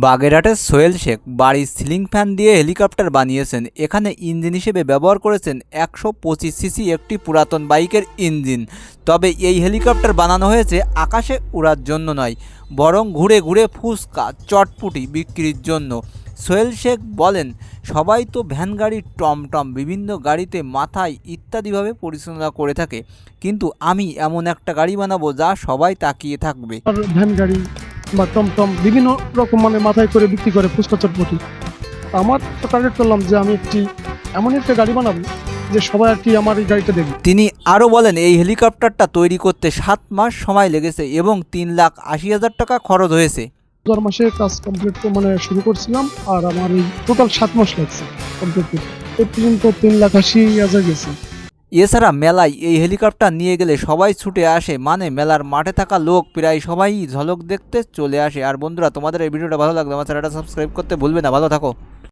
বাগেরহাটের সোহেল শেখ বাড়ির ceiling fan দিয়ে হেলিকপ্টার বানিয়েছেন। এখানে ইঞ্জিন হিসেবে ব্যবহার করেছেন একশো পঁচিশ সিসি একটি পুরাতন বাইকের ইঞ্জিন। তবে এই হেলিকপ্টার বানানো হয়েছে আকাশে উড়ার জন্য নয়, বরং ঘুরে ঘুরে ফুসকা, চটপুটি বিক্রির জন্য। সোহেল শেখ বলেন, সবাই তো ভ্যান গাড়ি, টমটম, বিভিন্ন গাড়িতে মাথায় ইত্যাদিভাবে পরিচালনা করে থাকে, কিন্তু আমি এমন একটা গাড়ি বানাবো যা সবাই তাকিয়ে থাকবে। ভ্যান গাড়ি বা টমটম বিভিন্ন রকম মানে মাথায় করে বিক্রি করে ফুচকা চটপটি। আমার টার্গেট করলাম যে আমি একটি এমন একটা গাড়ি বানাবো যে সবাই আর কি আমার এই গাড়িটা দেখবে। তিনি আরও বলেন এই হেলিকপ্টারটা তৈরি করতে সাত মাস সময় লেগেছে এবং তিন লাখ আশি হাজার টাকা খরচ হয়েছে। দশ মাসে কাজ কমপ্লিট তো মানে শুরু করছিলাম আর আমার এই টোটাল সাত মাস লাগছে কমপ্লিট করতে। এই পর্যন্ত তিন লাখ আশি হাজার গেছে। এছাড়া মেলায় এই হেলিকপ্টার নিয়ে গেলে সবাই ছুটে আসে। মানে মেলার মাঠে থাকা লোক প্রায় সবাই ঝলক দেখতে চলে আসে। আর বন্ধুরা, তোমাদের এই ভিডিওটা ভালো লাগলে আমার চ্যানেলটা সাবস্ক্রাইব করতে ভুলবে না। ভালো থাকো।